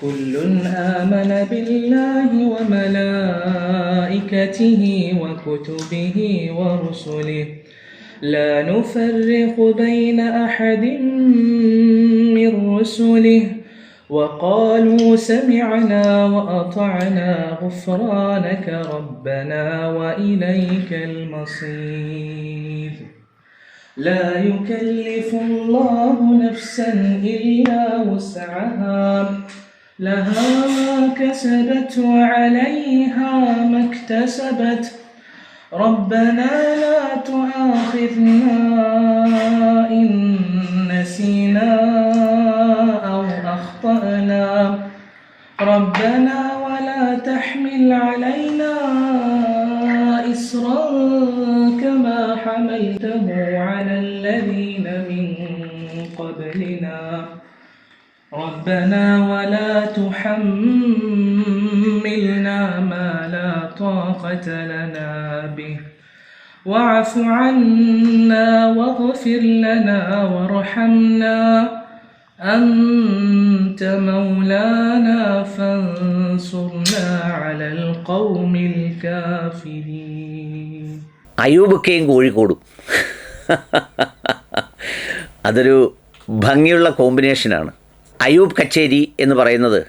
كل آمن بالله وملائكته وكتبه ورسله. لا نفرق بين أحد من رسله. وقالوا سمعنا وأطعنا غفرانك ربنا وإليك المصير. لا يكلف الله نفسا إلا وسعها. لها ما كسبت وعليها ما اكتسبت. ربنا لا تؤاخذنا إن نسينا أو أخطأنا. ربنا ولا تحمل علينا إصرا كما حملته على الذين من قبلنا. ربنا ولا تحملنا ما لا طاقة لنا به واعف عنا واغفر لنا وارحمنا أنت مولانا فانصرنا على القوم الكافرين അയൂബൊക്കെയും കോഴിക്കോടും അതൊരു ഭംഗിയുള്ള കോമ്പിനേഷനാണ് അയൂബ് കച്ചേരി എന്ന് പറയുന്നത്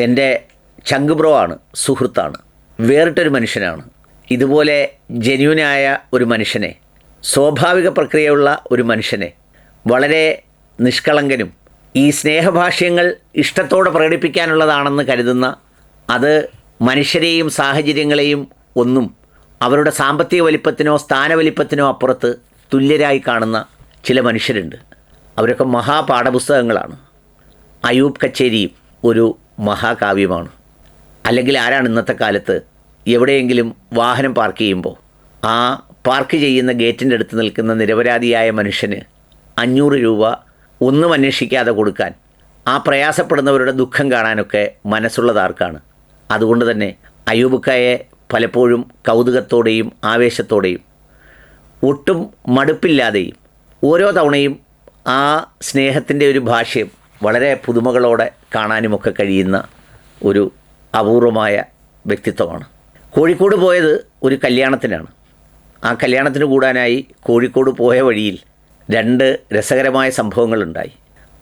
എന്റെ ചങ്കുബ്രോ ആണ് സുഹൃത്താണ്. വേറിട്ടൊരു മനുഷ്യനാണ്. ഇതുപോലെ ജെന്യൂനായ ഒരു മനുഷ്യനെ സ്വാഭാവിക പ്രക്രിയയുള്ള ഒരു മനുഷ്യനെ വളരെ നിഷ്കളങ്കനും ഈ സ്നേഹഭാഷ്യങ്ങൾ ഇഷ്ടത്തോടെ പ്രകടിപ്പിക്കാനുള്ളതാണെന്ന് കരുതുന്ന അത് മനുഷ്യരെയും സാഹചര്യങ്ങളെയും ഒന്നും അവരുടെ സാമ്പത്തിക വലിപ്പത്തിനോ സ്ഥാനവലിപ്പത്തിനോ അപ്പുറത്ത് തുല്യരായി കാണുന്ന ചില മനുഷ്യരുണ്ട്. അവരൊക്കെ മഹാപാഠപുസ്തകങ്ങളാണ് അയൂബ് കച്ചേരി ഒരു മഹാകാവ്യമാണ്. അല്ലെങ്കിൽ ആരാണ് ഇന്നത്തെ കാലത്ത് എവിടെയെങ്കിലും വാഹനം പാർക്ക് ചെയ്യുമ്പോൾ ആ പാർക്ക് ചെയ്യുന്ന ഗേറ്റിന്റെ അടുത്ത് നിൽക്കുന്ന നിരപരാധിയായ മനുഷ്യന് അഞ്ഞൂറ് രൂപ ഒന്നും അന്വേഷിക്കാതെ കൊടുക്കാൻ ആ പ്രയാസപ്പെടുന്നവരുടെ ദുഃഖം കാണാനൊക്കെ മനസ്സുള്ളതാർക്കാണ് അതുകൊണ്ട് തന്നെ അയൂബുക്കായെ പലപ്പോഴും കൗതുകത്തോടെയും ആവേശത്തോടെയും ഒട്ടും മടുപ്പില്ലാതെയും ഓരോ തവണയും ആ സ്നേഹത്തിന്റെ ഒരു ഭാഷ്യം വളരെ പുതുമകളോടെ കാണാനുമൊക്കെ കഴിയുന്ന ഒരു അപൂർവമായ വ്യക്തിത്വമാണ്. കോഴിക്കോട് പോയത് ഒരു കല്യാണത്തിനാണ്. ആ കല്യാണത്തിന് കൂടാനായി കോഴിക്കോട് പോയ വഴിയിൽ രണ്ട് രസകരമായ സംഭവങ്ങളുണ്ടായി.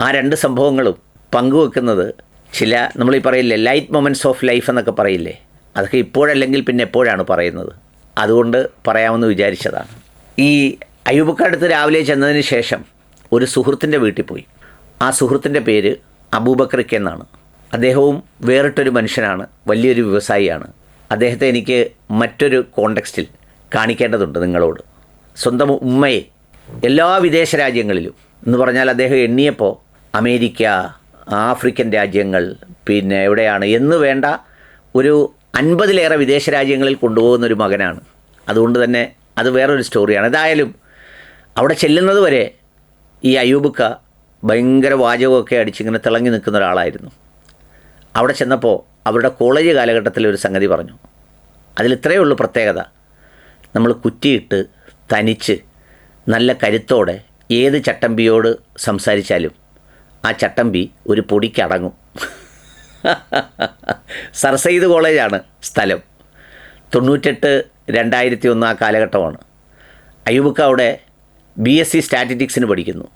ആ രണ്ട് സംഭവങ്ങളും പങ്കുവെക്കുന്നത് ചില നമ്മളീ പറയില്ലേ ലൈറ്റ് മൊമെന്റ്സ് ഓഫ് ലൈഫ് എന്നൊക്കെ പറയില്ലേ? അതൊക്കെ ഇപ്പോഴല്ലെങ്കിൽ പിന്നെ എപ്പോഴാണ് പറയുന്നത്? അതുകൊണ്ട് പറയാമെന്ന് വിചാരിച്ചതാണ്. ഈ അയ്യൂബക്കടുത്ത് രാവിലെ ചെന്നതിന് ശേഷം ഒരു സുഹൃത്തിന്റെ വീട്ടിൽ പോയി. ആ സുഹൃത്തിന്റെ പേര് അബൂബക്രയ്ക്ക് എന്നാണ്. അദ്ദേഹവും വേറിട്ടൊരു മനുഷ്യനാണ് വലിയൊരു വ്യവസായിയാണ്. അദ്ദേഹത്തെ എനിക്ക് മറ്റൊരു കോണ്ടെക്സ്റ്റിൽ കാണിക്കേണ്ടതുണ്ട് നിങ്ങളോട്. സ്വന്തം ഉമ്മയെ എല്ലാ വിദേശ രാജ്യങ്ങളിലും. എന്ന് പറഞ്ഞാൽ അദ്ദേഹം എണ്ണിയപ്പോൾ അമേരിക്ക ആഫ്രിക്കൻ രാജ്യങ്ങൾ പിന്നെ എവിടെയാണ്? എന്ന് വേണ്ട ഒരു അൻപതിലേറെ വിദേശ രാജ്യങ്ങളിൽ കൊണ്ടുപോകുന്ന ഒരു മകനാണ്. അതുകൊണ്ട് തന്നെ അത് വേറൊരു സ്റ്റോറിയാണ് ഏതായാലും അവിടെ ചെല്ലുന്നത് വരെ ഈ അയൂബുക്ക ഭയങ്കര വാചകമൊക്കെ അടിച്ചിങ്ങനെ തിളങ്ങി നിൽക്കുന്ന ഒരാളായിരുന്നു. അവിടെ ചെന്നപ്പോൾ അവരുടെ കോളേജ് കാലഘട്ടത്തിൽ ഒരു സംഗതി പറഞ്ഞു. അതിൽ ഇത്രയേ ഉള്ളൂ പ്രത്യേകത. നമ്മൾ കുറ്റിയിട്ട് തനിച്ച് നല്ല കരുത്തോടെ ഏത് ചട്ടമ്പിയോട് സംസാരിച്ചാലും ആ ചട്ടമ്പി ഒരു പൊടിക്കടങ്ങും സർ സെയ്ദ് കോളേജാണ് സ്ഥലം. തൊണ്ണൂറ്റെട്ട് രണ്ടായിരത്തി ഒന്ന് ആ കാലഘട്ടമാണ്. അയ്യൂബക്ക അവിടെ ബി എസ് സി സ്റ്റാറ്റിറ്റിക്സിന് പഠിക്കുന്നു.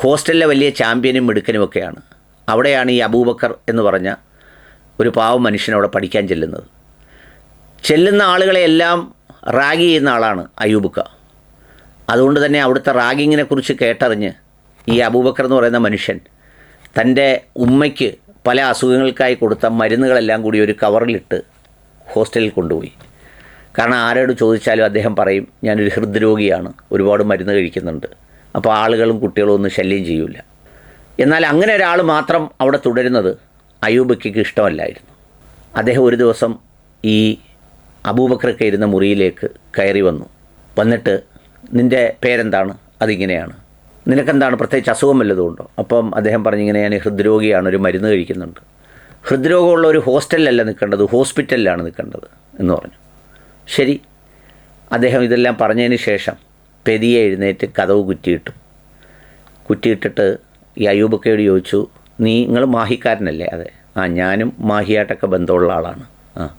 ഹോസ്റ്റലിലെ വലിയ ചാമ്പ്യനും മിടുക്കനുമൊക്കെയാണ്. അവിടെയാണ് ഈ അബൂബക്കർ എന്ന് പറഞ്ഞ ഒരു പാവം മനുഷ്യനവിടെ പഠിക്കാൻ ചെല്ലുന്നത്. ചെല്ലുന്ന ആളുകളെയെല്ലാം റാഗ് ചെയ്യുന്ന ആളാണ് അയ്യൂബുക്ക. അതുകൊണ്ട് തന്നെ അവിടുത്തെ റാഗിങ്ങിനെ കുറിച്ച് കേട്ടറിഞ്ഞ് ഈ അബൂബക്കർ എന്ന് പറയുന്ന മനുഷ്യൻ തന്റെ ഉമ്മയ്ക്ക് പല അസുഖങ്ങൾക്കായി കൊടുത്ത മരുന്നുകളെല്ലാം കൂടി ഒരു കവറിലിട്ട് ഹോസ്റ്റലിൽ കൊണ്ടുപോയി. കാരണം ആരോട് ചോദിച്ചാലും അദ്ദേഹം പറയും ഞാനൊരു ഹൃദ്രോഗിയാണ് ഒരുപാട് മരുന്ന് കഴിക്കുന്നുണ്ട്. അപ്പോൾ ആളുകളും കുട്ടികളും ഒന്നും ശല്യം ചെയ്യൂല. എന്നാൽ അങ്ങനെ ഒരാൾ മാത്രം അവിടെ തുടരുന്നത് അയൂബക്കയ്ക്ക് ഇഷ്ടമല്ലായിരുന്നു. അദ്ദേഹം ഒരു ദിവസം ഈ അബൂബക്കറൊക്കെ ഇരുന്ന മുറിയിലേക്ക് കയറി വന്നു. വന്നിട്ട് നിന്റെ പേരെന്താണ്? അതിങ്ങനെയാണ്. നിനക്കെന്താണ് പ്രത്യേകിച്ച് അസുഖം വല്ലതും ഉണ്ടോ? അപ്പം അദ്ദേഹം പറഞ്ഞിങ്ങനെ ഞാൻ ഹൃദ്രോഗിയാണ് ഒരു മരുന്ന് കഴിക്കുന്നുണ്ട്. ഹൃദ്രോഗമുള്ള ഒരു ഹോസ്റ്റലിലല്ല നിൽക്കേണ്ടത് ഹോസ്പിറ്റലിലാണ് നിൽക്കേണ്ടത് എന്ന് പറഞ്ഞു. ശരി അദ്ദേഹം ഇതെല്ലാം പറഞ്ഞതിന് ശേഷം പെതിയെ എഴുന്നേറ്റ് കഥവ് കുറ്റിയിട്ടു. കുറ്റിയിട്ടിട്ട് ഈ അയ്യൂബക്കയോട് ചോദിച്ചു നീ നിങ്ങൾ മാഹിക്കാരനല്ലേ? അതെ. ആ ഞാനും മാഹിയായിട്ടൊക്കെ ബന്ധമുള്ള ആളാണ്. ആ.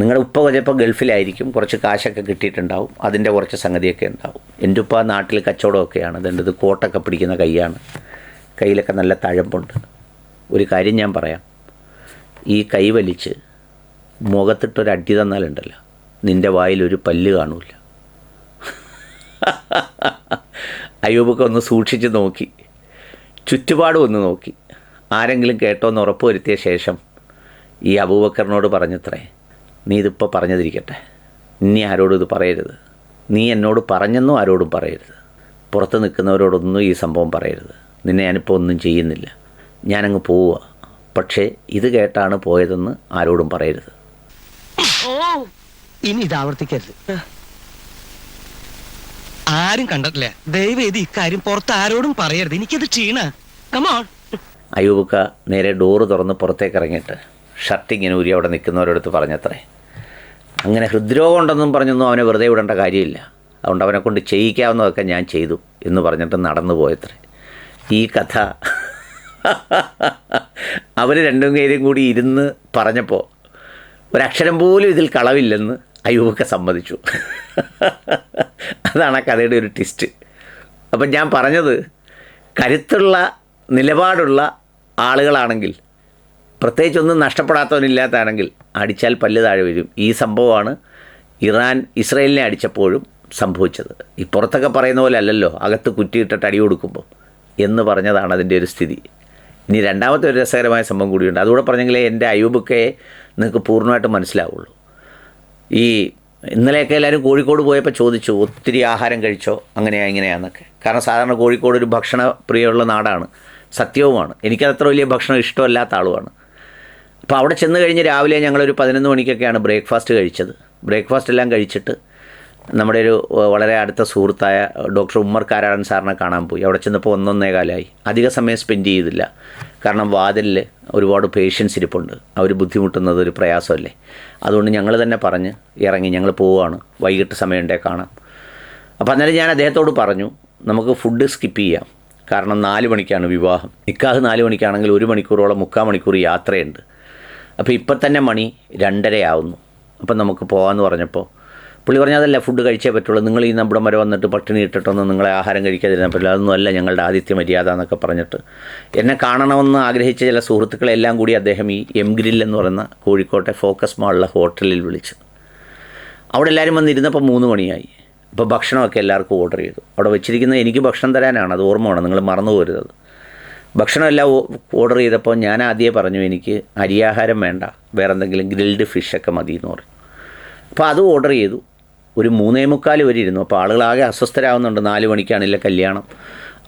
നിങ്ങളുടെ ഉപ്പ ചിലപ്പോൾ ഗൾഫിലായിരിക്കും കുറച്ച് കാശൊക്കെ കിട്ടിയിട്ടുണ്ടാവും അതിന്റെ കുറച്ച് സംഗതിയൊക്കെ ഉണ്ടാവും. എന്റെ ഉപ്പ നാട്ടിൽ കച്ചവടമൊക്കെയാണ് അതെന്റെ ഇത് കോട്ടൊക്കെ പിടിക്കുന്ന കൈയാണ്. കയ്യിലൊക്കെ നല്ല തഴമ്പുണ്ട്. ഒരു കാര്യം ഞാൻ പറയാം. ഈ കൈ വലിച്ച് മുഖത്തിട്ടൊരു അടി തന്നാലുണ്ടല്ലോ നിന്റെ ഒരു പല്ല് കാണൂല അയ്യൂബൊക്കെ ഒന്ന് സൂക്ഷിച്ച് നോക്കി. ചുറ്റുപാടും ഒന്ന് നോക്കി. ആരെങ്കിലും കേട്ടോ എന്ന് ഉറപ്പ് വരുത്തിയ ശേഷം ഈ അബൂബക്കറിനോട് പറഞ്ഞത്രേ നീ ഇതിപ്പോൾ പറഞ്ഞതിരിക്കട്ടെ. ഇനി ആരോടും ഇത് പറയരുത്. നീ എന്നോട് പറഞ്ഞെന്നും ആരോടും പറയരുത്. പുറത്ത് നിൽക്കുന്നവരോടൊന്നും ഈ സംഭവം പറയരുത്. നിന്നെ ഞാനിപ്പോൾ ഒന്നും ചെയ്യുന്നില്ല. ഞാനങ്ങ് പോവുക പക്ഷേ ഇത് കേട്ടാണ് പോയതെന്ന് ആരോടും പറയരുത്. ഇനി ഇത് ആവർത്തിക്കരുത് ആരും കണ്ടിട്ടില്ല. ദയവ് ചെയ്ത് ഇക്കാര്യം പുറത്ത് ആരോടും പറയരുത്. എനിക്കത് ക്ഷീണ. കമോൺ അയ്യൂബുക്ക നേരെ ഡോറ് തുറന്ന് പുറത്തേക്ക് ഇറങ്ങിയിട്ട് ഷർട്ട് ഇങ്ങനെ ഊരി അവിടെ നിൽക്കുന്നവരടുത്ത് പറഞ്ഞത്രേ. അങ്ങനെ ഹൃദ്രോഗം ഉണ്ടെന്നും പറഞ്ഞൊന്നും അവനെ വെറുതെ വിടേണ്ട കാര്യമില്ല. അതുകൊണ്ട് അവനെ കൊണ്ട് ചെയ്യിക്കാവുന്നതൊക്കെ ഞാൻ ചെയ്തു എന്ന് പറഞ്ഞിട്ട് നടന്നു പോയത്രേ. ഈ കഥ അവർ രണ്ടും പേരും കൂടി ഇരുന്ന് പറഞ്ഞപ്പോൾ ഒരക്ഷരം പോലും ഇതിൽ കളവില്ലെന്ന് അയ്യൂബൊക്കെ സമ്മതിച്ചു. അതാണ് ആ കഥയുടെ ഒരു ട്വിസ്റ്റ് അപ്പം ഞാൻ പറഞ്ഞത് കരുത്തുള്ള നിലപാടുള്ള ആളുകളാണെങ്കിൽ പ്രത്യേകിച്ചൊന്നും നഷ്ടപ്പെടാത്തവനില്ലാത്താണെങ്കിൽ അടിച്ചാൽ പല്ല് താഴെ വരും ഈ സംഭവമാണ് ഇറാൻ ഇസ്രയേലിനെ അടിച്ചപ്പോഴും സംഭവിച്ചത്. ഈ പുറത്തൊക്കെ പറയുന്ന പോലെ അല്ലല്ലോ അകത്ത് കുറ്റിയിട്ടിട്ട് അടി കൊടുക്കുമ്പോൾ എന്ന് പറഞ്ഞതാണ് അതിന്റെ ഒരു സ്ഥിതി. ഇനി രണ്ടാമത്തെ ഒരു രസകരമായ സംഭവം കൂടിയുണ്ട്. അതുകൂടെ പറഞ്ഞെങ്കിലേ എന്റെ അയൂബൊക്കെ നിങ്ങൾക്ക് പൂർണമായിട്ട് മനസ്സിലാവുള്ളൂ. ഈ ഇന്നലെയൊക്കെ എല്ലാവരും കോഴിക്കോട് പോയപ്പോൾ ചോദിച്ചു ഒത്തിരി ആഹാരം കഴിച്ചോ? അങ്ങനെയാ ഇങ്ങനെയാന്നൊക്കെ. കാരണം സാധാരണ കോഴിക്കോട് ഒരു ഭക്ഷണ പ്രിയമുള്ള നാടാണ്. സത്യവുമാണ്. എനിക്കതത്ര വലിയ ഭക്ഷണം ഇഷ്ടമല്ലാത്ത ആളുമാണ്. അപ്പോൾ അവിടെ ചെന്ന് കഴിഞ്ഞ് രാവിലെ ഞങ്ങളൊരു പതിനൊന്ന് മണിക്കൊക്കെയാണ് ബ്രേക്ക്ഫാസ്റ്റ് കഴിച്ചത്. ബ്രേക്ക്ഫാസ്റ്റ് എല്ലാം കഴിച്ചിട്ട് നമ്മുടെ ഒരു വളരെ അടുത്ത സുഹൃത്തായ ഡോക്ടർ ഉമ്മർ കാരാടൻ സാറിനെ കാണാൻ പോയി. അവിടെ ചെന്നപ്പോൾ ഒന്നൊന്നേ കാലമായി അധിക സമയം സ്പെൻഡ് ചെയ്തില്ല. കാരണം വാതിലിൽ ഒരുപാട് പേഷ്യൻസ് ഇരിപ്പുണ്ട്. അവർ ബുദ്ധിമുട്ടുന്നത് ഒരു പ്രയാസമല്ലേ? അതുകൊണ്ട് ഞങ്ങൾ തന്നെ പറഞ്ഞ് ഇറങ്ങി ഞങ്ങൾ പോവുകയാണ് വൈകിട്ട് സമയമുണ്ടേ കാണാം. അപ്പോൾ അന്നേരം ഞാൻ അദ്ദേഹത്തോട് പറഞ്ഞു നമുക്ക് ഫുഡ് സ്കിപ്പ് ചെയ്യാം. കാരണം നാല് മണിക്കാണ് വിവാഹം. നിക്കാഹ് നാല് മണിക്കാണെങ്കിൽ ഒരു മണിക്കൂറോളം മുക്കാൽ മണിക്കൂർ യാത്രയുണ്ട്. അപ്പോൾ ഇപ്പം തന്നെ മണി രണ്ടരയാവുന്നു. അപ്പം നമുക്ക് പോകാമെന്ന് പറഞ്ഞപ്പോൾ പുള്ളി പറഞ്ഞാൽ അതല്ല ഫുഡ് കഴിച്ചേ പറ്റുള്ളൂ. നിങ്ങൾ ഈ നമ്മുടെ വരെ വന്നിട്ട് പട്ടിണി ഇട്ടിട്ടൊന്നും നിങ്ങളെ ആഹാരം കഴിക്കാതിരുന്നാൽ പറ്റില്ല. അതൊന്നും അല്ല ഞങ്ങളുടെ ആദിത്യ മര്യാദ എന്നൊക്കെ പറഞ്ഞിട്ട്. എന്നെ കാണണമെന്ന് ആഗ്രഹിച്ച ചില സുഹൃത്തുക്കളെല്ലാം കൂടി അദ്ദേഹം ഈ എം ഗ്രിൽ എന്ന് പറയുന്ന കോഴിക്കോട്ടെ ഫോക്കസ് മാളിലെ ഹോട്ടലിൽ വിളിച്ചു. അവിടെ എല്ലാവരും വന്നിരുന്നപ്പോൾ മൂന്ന് മണിയായി. അപ്പോൾ ഭക്ഷണമൊക്കെ എല്ലാവർക്കും ഓർഡർ ചെയ്തു. അവിടെ വെച്ചിരിക്കുന്നത് എനിക്ക് ഭക്ഷണം തരാനാണ്. അത് ഓർമ്മ വേണം. നിങ്ങൾ മറന്നു പോരുത് ഭക്ഷണമെല്ലാം ഓർഡർ ചെയ്തപ്പോൾ ഞാൻ ആദ്യമേ പറഞ്ഞു എനിക്ക് അരിയാഹാരം വേണ്ട. വേറെന്തെങ്കിലും ഗ്രിൽഡ് ഫിഷൊക്കെ മതി എന്ന് പറഞ്ഞു. അപ്പോൾ അത് ഓർഡർ ചെയ്തു. ഒരു മൂന്നേ മുക്കാൽ വരെ ഇരുന്നു. അപ്പോൾ ആളുകളാകെ അസ്വസ്ഥരാകുന്നുണ്ട്. നാല് മണിക്കാണില്ല കല്യാണം.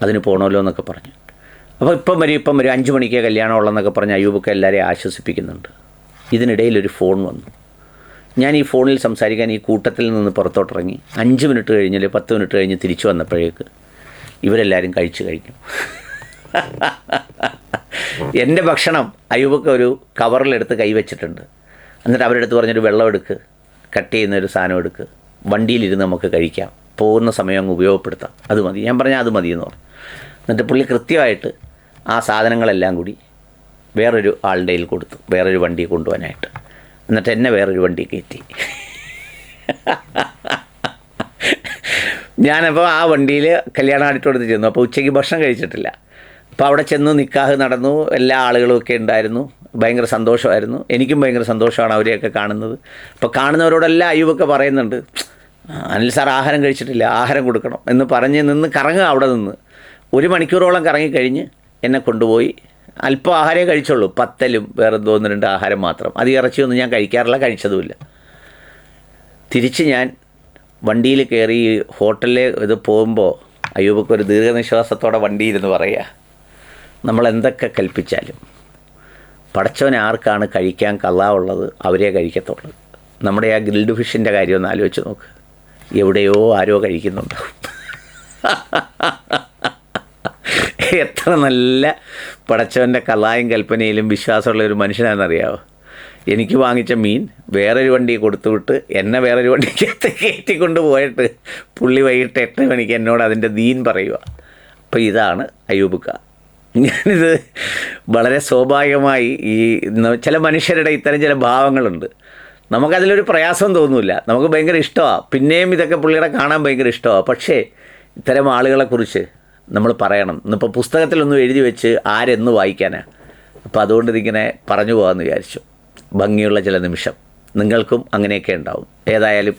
അതിന് പോകണമല്ലോ എന്നൊക്കെ പറഞ്ഞു. അപ്പോൾ ഇപ്പം വരും ഇപ്പം വരും അഞ്ച് മണിക്കേ കല്യാണം ഉള്ളതെന്നൊക്കെ പറഞ്ഞ് അയ്യൂബൊക്കെ എല്ലാവരെയും ആശ്വസിപ്പിക്കുന്നുണ്ട്. ഇതിനിടയിൽ ഒരു ഫോൺ വന്നു. ഞാൻ ഈ ഫോണിൽ സംസാരിക്കാൻ ഈ കൂട്ടത്തിൽ നിന്ന് പുറത്തോട്ടിറങ്ങി. അഞ്ച് മിനിറ്റ് കഴിഞ്ഞില്ല പത്ത് മിനിറ്റ് കഴിഞ്ഞ് തിരിച്ചു വന്നപ്പോഴേക്ക് ഇവരെല്ലാവരും കഴിച്ചു കഴിഞ്ഞു എന്റെ ഭക്ഷണം അയ്യൂബൊക്കെ ഒരു കവറിലെടുത്ത് കൈവച്ചിട്ടുണ്ട്. എന്നിട്ട് അവരെടുത്ത് പറഞ്ഞൊരു വെള്ളം എടുക്ക് കട്ട് ചെയ്യുന്ന ഒരു സാധനം എടുക്ക്. വണ്ടിയിലിരുന്ന് നമുക്ക് കഴിക്കാം. പോകുന്ന സമയം അങ്ങ് ഉപയോഗപ്പെടുത്താം. അത് മതി. ഞാൻ പറഞ്ഞാൽ അത് മതി എന്ന് പറഞ്ഞു. എന്നിട്ട് പുള്ളി കൃത്യമായിട്ട് ആ സാധനങ്ങളെല്ലാം കൂടി വേറൊരു ആളുടെ കയ്യിൽ കൊടുത്തു. വേറൊരു വണ്ടി കൊണ്ടുപോകാനായിട്ട്. എന്നിട്ട് എന്നെ വേറൊരു വണ്ടി കയറ്റി. ഞാനപ്പോൾ ആ വണ്ടിയിൽ കല്യാണ ആടിട്ടോടുത്ത് ചെന്നു. അപ്പോൾ ഉച്ചയ്ക്ക് ഭക്ഷണം കഴിച്ചിട്ടില്ല. അപ്പോൾ അവിടെ ചെന്ന് നിക്കാഹ് നടന്നു എല്ലാ ആളുകളും ഒക്കെ ഉണ്ടായിരുന്നു. ഭയങ്കര സന്തോഷമായിരുന്നു. എനിക്കും ഭയങ്കര സന്തോഷമാണ് അവരെയൊക്കെ കാണുന്നത്. അപ്പോൾ കാണുന്നവരോടെല്ലാം അയ്യൂബൊക്കെ പറയുന്നുണ്ട്. "ആ, അനിൽ സാർ ആഹാരം കഴിച്ചിട്ടില്ല ആഹാരം കൊടുക്കണം എന്ന് പറഞ്ഞ് നിന്ന് കറങ്ങുക അവിടെ നിന്ന്. ഒരു മണിക്കൂറോളം കറങ്ങിക്കഴിഞ്ഞ് എന്നെ കൊണ്ടുപോയി. അല്പം ആഹാരമേ കഴിച്ചുള്ളൂ. പത്തലും വേറെ ഒന്ന് രണ്ട് ആഹാരം മാത്രം. അത് ഇറച്ചിയൊന്നും ഞാൻ കഴിക്കാറില്ല കഴിച്ചതുമില്ല. തിരിച്ച് ഞാൻ വണ്ടിയിൽ കയറി ഹോട്ടലിൽ ഇത് പോകുമ്പോൾ അയ്യൂബക്ക് ഒരു ദീർഘനിശ്വാസത്തോടെ വണ്ടി ഇരുന്ന് പറയുക നമ്മൾ എന്തൊക്കെ കൽപ്പിച്ചാലും പടച്ചവൻ ആർക്കാണ് കഴിക്കാൻ കള്ളാവുള്ളത് അവരെ കഴിക്കത്തുള്ളൂ. നമ്മുടെ ആ ഗ്രിൽഡ് ഫിഷിന്റെ കാര്യം ഒന്ന് ആലോചിച്ച് നോക്ക്. എവിടെയോ ആരോ കഴിക്കുന്നുണ്ടാവും എത്ര നല്ല പടച്ചവന്റെ കലായും കൽപ്പനയിലും വിശ്വാസമുള്ള ഒരു മനുഷ്യനാണെന്നറിയാമോ എനിക്ക് വാങ്ങിച്ച മീൻ വേറൊരു വണ്ടി കൊടുത്തുവിട്ട് എന്നെ വേറൊരു വണ്ടിക്കകത്ത് കയറ്റിക്കൊണ്ട് പോയിട്ട് പുള്ളി വൈകിട്ട് എട്ട് മണിക്ക് എന്നോട് അതിന്റെ ദീൻ പറയുക അപ്പോൾ ഇതാണ് അയ്യൂബുക്ക ഞാനിത് വളരെ സ്വാഭാവികമായി ഈ ചില മനുഷ്യരുടെ ഇത്തരം ചില ഭാവങ്ങളുണ്ട്. നമുക്കതിലൊരു പ്രയാസം തോന്നില്ല നമുക്ക് ഭയങ്കര ഇഷ്ടമാണ് പിന്നെയും ഇതൊക്കെ പുള്ളിയുടെ കാണാൻ ഭയങ്കര ഇഷ്ടമാണ് പക്ഷേ ഇത്തരം ആളുകളെക്കുറിച്ച് നമ്മൾ പറയണം. ഇന്നിപ്പോൾ പുസ്തകത്തിലൊന്നും എഴുതി വെച്ച് ആരെന്ന് വായിക്കാനാണ് അപ്പോൾ അതുകൊണ്ട് ഇതിങ്ങനെ പറഞ്ഞു പോകാമെന്ന് വിചാരിച്ചു. ഭംഗിയുള്ള ചില നിമിഷം. നിങ്ങൾക്കും അങ്ങനെയൊക്കെ ഉണ്ടാവും. ഏതായാലും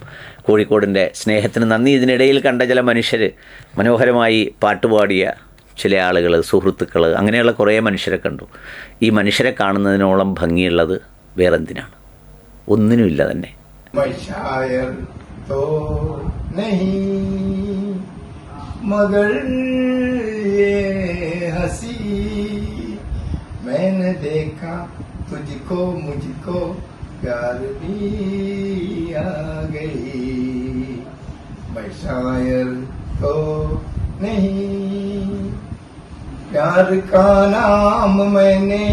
കോഴിക്കോടിന്റെ സ്നേഹത്തിന് നന്ദി. ഇതിനിടയിൽ കണ്ട ചില മനുഷ്യർ മനോഹരമായി പാട്ടുപാടിയ ചില ആളുകൾ സുഹൃത്തുക്കൾ അങ്ങനെയുള്ള കുറേ മനുഷ്യരെ കണ്ടു. ഈ മനുഷ്യരെ കാണുന്നതിനോളം ഭംഗിയുള്ളത് വേറെന്തിനാണ്? ഒന്നിനുമില്ല തന്നെ मैं शायर तो नहीं मगर ये हंसी मैंने देखा तुझको मुझको प्यार भी आ गई मैं शायर तो नहीं प्यार का नाम मैंने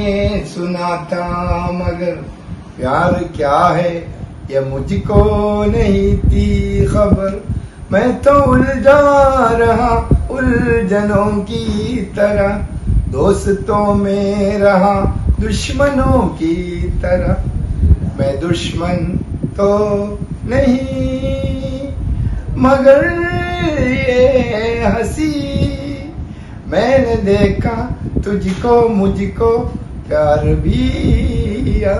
सुना था मगर प्यार क्या है? ये मुझको नहीं थी खबर। मैं तो उलझा रहा, उलझनों की तरह। दोस्तों में रहा, दुश्मनों की तरह। मैं दुश्मन तो नहीं, मगर ये हँसी। मैंने देखा, तुझको मुझको प्यार भी आ